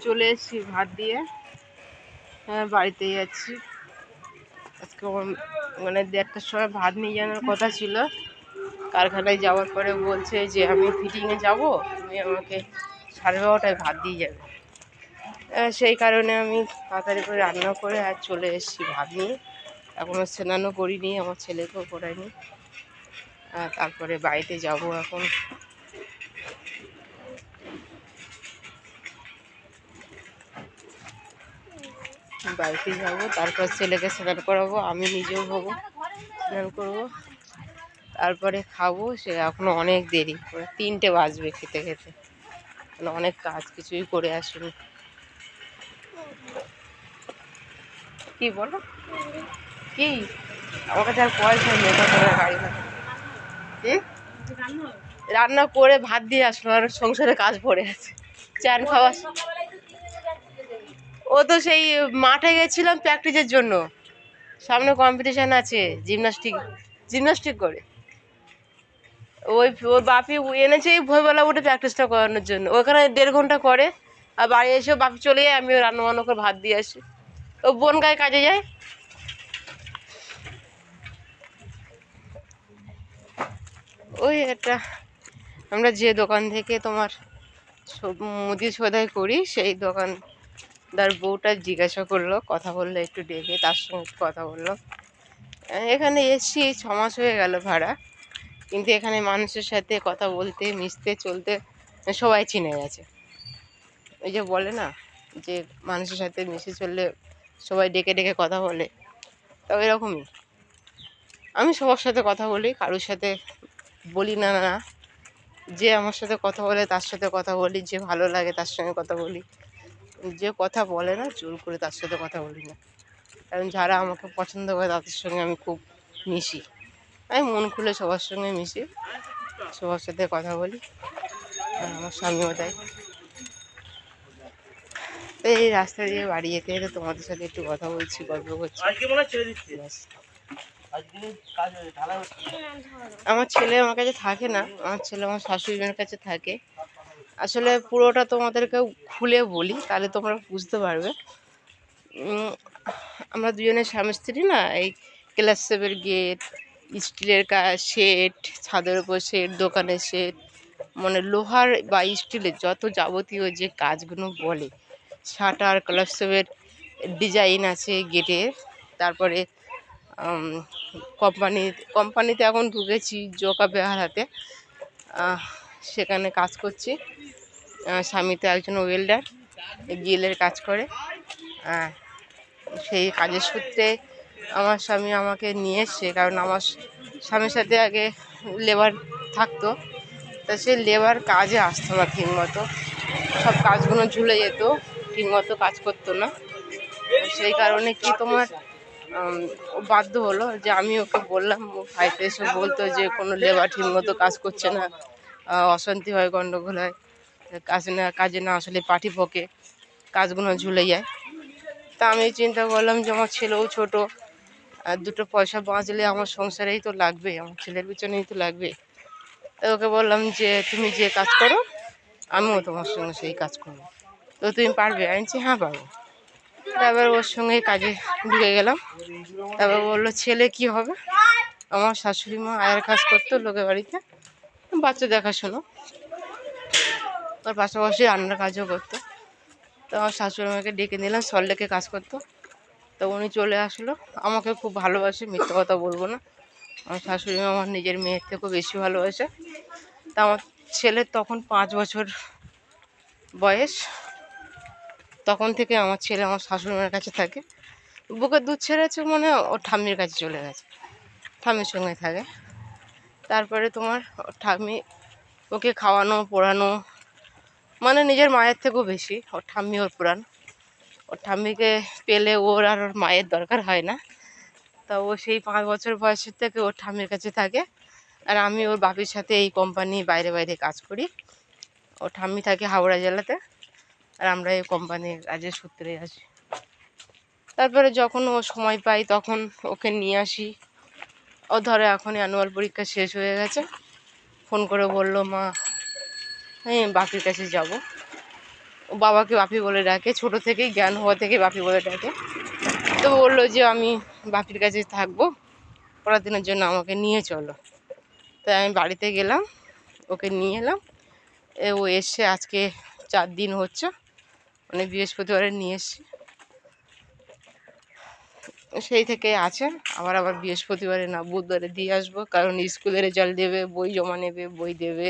চলে এসেছি ভাত দিয়ে। হ্যাঁ বাড়িতে যাচ্ছি আজকে মানে দেড়টার সময় ভাত নিয়ে যাওয়ার কথা ছিল। কারখানায় যাওয়ার পরে বলছে যে, আমি ফিটিংয়ে যাব, তুমি আমাকে সাড়ে বারোটায় ভাত দিয়ে যাবে। সেই কারণে আমি তাড়াতাড়ি করে রান্না করে আর চলে এসেছি ভাত নিয়ে। এখনও স্নানও করিনি, আমার ছেলেকেও করাইনি তারপরে বাড়িতে যাব এখন। বাড়িতে যাব তারপর ছেলেকে স্নান করাবো, আমি নিজেও হব স্নান করব। তারপরে খাব, সে এখনও অনেক দেরি মানে তিনটে বাজবে খেতে খেতে। মানে অনেক কাজ, কিছুই করে আসিনি। কি বলো? কি? আমার কাছে আর পয়সা নেই গাড়ি রান্না করে ভাত দিয়ে আসলো, আর সংসারে কাজ পড়ে আছে। চান খাওয়া ও তো সেই মাঠে গেছিলাম প্র্যাকটিসের জন্য। সামনে কম্পিটিশান আছে জিমনাস্টিক জিমনাস্টিক করে। ওই, ওর বাপি এনেছে ভোরবেলা উঠে প্র্যাকটিসটা করানোর জন্য। ওখানে দেড় ঘণ্টা করে, আর বাড়ি এসেও বাপি চলে যায় আমি রান্না বান্না করে ভাত দিয়ে আসি। ও বোন গায়ে কাজে যায়। ওই একটা, আমরা যে দোকান থেকে তোমার মুদি সদাই করি, সেই দোকানদার বউটা জিজ্ঞাসা করল, কথা বলল, একটু ডেকে তার সঙ্গে কথা বলল। এখানে এসছি ছ মাস হয়ে গেল ভাড়া। কিন্তু এখানে মানুষের সাথে কথা বলতে, মিশতে, চলতে সবাই চিনে গেছে। ওই যে বলে না, যে মানুষের সাথে মিশে চললে সবাই ডেকে ডেকে কথা বলে। তো এরকমই। আমি সবার সাথে কথা বলি, কারোর সাথে বলি না না। যে আমার সাথে কথা বলে, তার সাথে কথা বলি, যে ভালো লাগে তার সঙ্গে কথা বলি। যে কথা বলে না জোর করে তার সাথে কথা বলি না। কারণ যারা আমাকে পছন্দ করে তাদের সঙ্গে আমি খুব মিশি। আমি মন খুলে সবার সঙ্গে মিশি সবার সাথে কথা বলি আর আমার স্বামীও তাই। এই রাস্তা দিয়ে বাড়ি যেতে যেতে তোমাদের সাথে একটু কথা বলছি গল্প করছি। আমার ছেলে আমার কাছে থাকে না আমার ছেলে আমার শাশুড়ি মায়ের কাছে থাকে। আসলে পুরোটা তোমাদেরকে খুলে বলি, তাহলে তোমরা বুঝতে পারবে। আমরা দুজনের স্বামী স্ত্রী না, এই ক্লাস সেভের গেট স্টিলের কাজ শেড, ছাদের উপর শেড দোকানের শেড মানে লোহার বা স্টিলের যত যাবতীয় যে কাজগুলো বলে। শাটার, ক্লাস সেভের ডিজাইন আছে গেটের তারপরে কোম্পানি, কোম্পানিতে এখন ঢুকেছি জোকা বেহারাতে। সেখানে কাজ করছি। স্বামী তো একজন ওয়েল্ডার গিলের কাজ করে। সেই কাজের সূত্রে আমার স্বামী আমাকে নিয়ে এসছে, কারণ আমার স্বামীর সাথে আগে লেবার থাকতো। তা সে লেবার কাজে আসতো না ঠিকমতো। সব কাজগুলো ঝুলে যেত, ঠিকমতো কাজ করতো না। সেই কারণে কি তোমার বাধ্য হলো যে আমি ওকে বললাম ভাইতে এসে বলতো যে কোনো লেবার ঠিকমতো কাজ করছে না। অশান্তি হয় গণ্ডগোল হয়। কাজ না কাজে না আসলে পাঠি পকে কাজগুলো ঝুলে যায়। তা আমি চিন্তা করলাম যে আমার ছেলেও ছোট আর দুটো পয়সা বাঁচলে আমার সংসারেই তো লাগবে আমার ছেলের পিছনেই তো লাগবে। তো ওকে বললাম যে তুমি যে কাজ করো আমিও তোমার সঙ্গে সেই কাজ করব। তো তুমি পারবে? আমি বলছি, হ্যাঁ পারব। তারপর ওর সঙ্গে কাজে ঢুকে গেলাম। তারপর বলল ছেলে কি হবে? আমার শাশুড়ি মা আয়ের কাজ করতো লোকের বাড়িতে। বাচ্চা দেখাশোনো। তার পাশাপাশি রান্নার কাজও করতো। তো আমার শাশুড়ি মাকে ডেকে নিলাম সল্লেকে কাজ করতো। তো উনি চলে আসলো। আমাকে খুব ভালোবাসে, মিথ্যে কথা বলব না। আমার শাশুড়ি আমার নিজের মেয়ের থেকেও বেশি ভালোবাসে। তা আমার ছেলের তখন পাঁচ বছর বয়স। তখন থেকে আমার ছেলে আমার শাশুড়ি মায়ের কাছে থাকে। বুকের দুধ ছেড়েছে মনে ওর ঠাম্মির কাছে চলে গেছে। ঠাম্মির সঙ্গে থাকে। তারপরে তোমার ঠাম্মি ওকে খাওয়ানো, পড়ানো মানে নিজের মায়ের থেকেও বেশি, ওর ঠাম্মি ওর পুরান। ওর ঠাম্মিকে পেলে ওর আর ওর মায়ের দরকার হয় না। তা ও সেই পাঁচ বছর বয়সের থেকে ওর ঠাম্মির কাছে থাকে। আর আমি ওর বাপির সাথে এই কোম্পানি বাইরে বাইরে কাজ করি। ওর ঠাম্মি থাকে হাওড়া জেলাতে, আর আমরা এই কোম্পানির কাজের সূত্রে আসি তারপরে যখন ও সময় পাই, তখন ওকে নিয়ে আসি। ও ধরো এখন অ্যানুয়াল পরীক্ষা শেষ হয়ে গেছে। ফোন করে বলল, মা হ্যাঁ বাপির কাছে যাব। ও বাবাকে বাপি বলে ডাকে, ছোট থেকেই জ্ঞান হওয়া থেকে বাপি বলে ডাকে। তো বলল যে, আমি বাপির কাছে থাকব পড়াদিনের জন্য আমাকে নিয়ে চলো। তাই আমি বাড়িতে গেলাম, ওকে নিয়ে এলাম। ও এসে আজকে চার দিন হচ্ছে মানে বৃহস্পতিবারে নিয়ে এসছি। সেই থেকে আছে আবার আবার বৃহস্পতিবারে না বুধবারে দিয়ে আসব। কারণ স্কুলের রেজাল্ট দেবে বই জমা নেবে বই দেবে।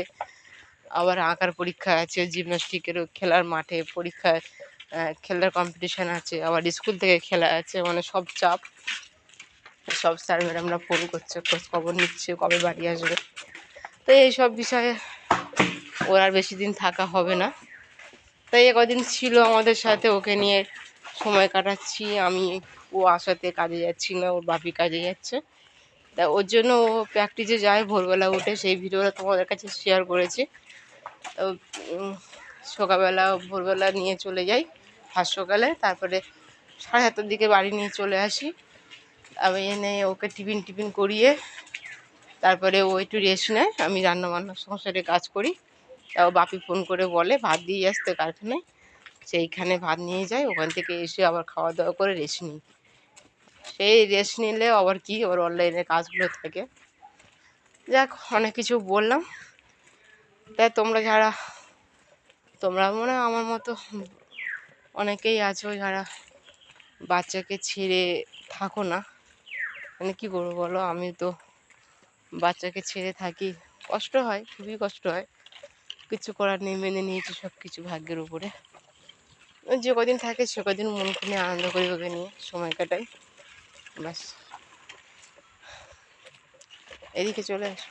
আবার আঁকার পরীক্ষা আছে জিমনাস্টিকেরও খেলার মাঠে পরীক্ষায় আহ, খেলার কম্পিটিশান আছে। আবার স্কুল থেকে খেলা আছে মানে সব চাপ। সব স্যার ম্যাডামরা ফোন করছে খোঁজ খবর নিচ্ছে কবে বাড়ি আসবে। তো এইসব বিষয়ে ওর আর বেশি দিন থাকা হবে না। তাই এ কদিন ছিল আমাদের সাথে ওকে নিয়ে সময় কাটাচ্ছি, আমি ও আসাতে কাজে যাচ্ছি না, ওর বাপি কাজে যাচ্ছে। তা ওর জন্য ও প্র্যাকটিসে যায়, ভোরবেলা উঠে সেই ভিডিওটা তোমাদের কাছে শেয়ার করেছি। তো সকালবেলা ভোরবেলা নিয়ে চলে যাই ফার্স্ট সকালে, তারপরে সাড়ে সাতটার দিকে বাড়ি নিয়ে চলে আসি। আমি এনে ওকে টিফিন টিফিন করিয়ে, তারপরে ও একটু রেস্ট নেয়, আমি রান্না বান্না সংসারে কাজ করি। তাও বাপি ফোন করে বলে, ভাত দিয়ে আসতে কারখানায়? সেইখানে ভাত নিয়ে যাই, ওখান থেকে এসে আবার খাওয়া দাওয়া করে রেস্ট নিই। সেই রেস্ট নিলে আবার কি আবার অনলাইনে কাজগুলো থাকে। যাক, অনেক কিছু বললাম। তাই তোমরা যারা, তোমরা মনে আমার মতো অনেকেই আছো যারা বাচ্চাকে ছেড়ে থাকো না। মানে কী করব বলো? আমি তো বাচ্চাকে ছেড়ে থাকি। কষ্ট হয়, খুবই কষ্ট হয়। কিছু করার নেই, মেনে নিয়েছি সব কিছু ভাগ্যের উপরে। যে কদিন থাকে সে কদিন মন খুলে আনন্দ করি ওকে নিয়ে সময় কাটাই। বাস এদিকে চলে আস,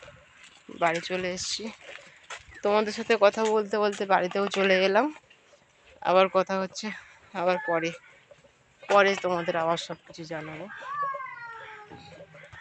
বাড়ি চলে এসছি। তোমাদের সাথে কথা বলতে বলতে বাড়িতেও চলে এলাম। আবার কথা হচ্ছে, আবার পরে পরে তোমাদের আবার সব কিছু জানাব।